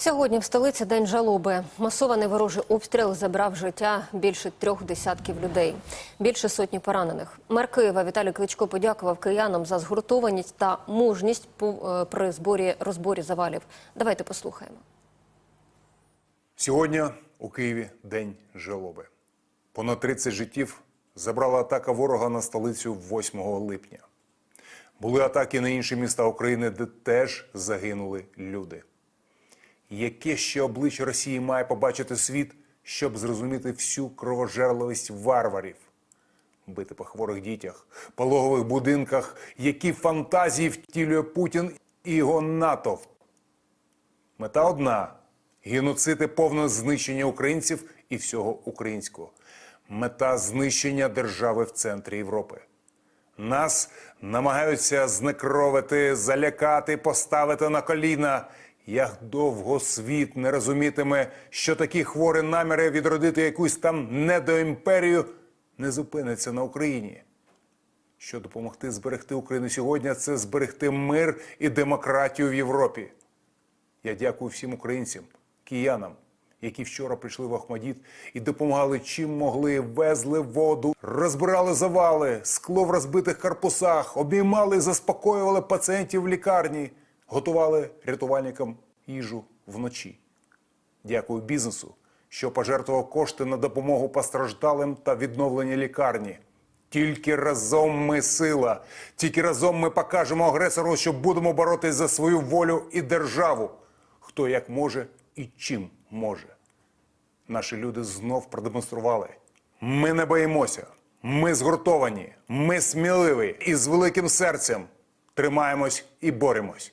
Сьогодні в столиці день жалоби. Масований ворожий обстріл забрав життя більше трьох десятків людей, більше сотні поранених. Мер Києва Віталій Кличко подякував киянам за згуртованість та мужність е, при зборі розборі завалів. Давайте послухаємо. Сьогодні у Києві день жалоби. Понад 30 життів забрала атака ворога на столицю 8 липня. Були атаки на інші міста України, де теж загинули люди. Яке ще обличчя Росії має побачити світ, щоб зрозуміти всю кровожерливість варварів? Бити по хворих дітях, пологових будинках, які фантазії втілює Путін і його натовп. Мета одна геноцид і повне знищення українців і всього українського. Мета знищення держави в центрі Європи. Нас намагаються знекровити, залякати, поставити на коліна. Як довго світ не розумітиме, що такі хворі наміри відродити якусь там недоімперію не зупиниться на Україні. Що допомогти зберегти Україну сьогодні, це зберегти мир і демократію в Європі. Я дякую всім українцям, киянам, які вчора прийшли в Ахмадіт і допомагали чим могли, везли воду, розбирали завали, скло в розбитих корпусах, обіймали і заспокоювали пацієнтів в лікарні, готували рятувальникам їжу вночі. Дякую бізнесу, що пожертвував кошти на допомогу постраждалим та відновлення лікарні. Тільки разом ми сила. Тільки разом ми покажемо агресору, що будемо боротись за свою волю і державу. Хто як може і чим може. Наші люди знов продемонстрували. Ми не боїмося. Ми згуртовані, ми сміливі і з великим серцем тримаємось і боремось.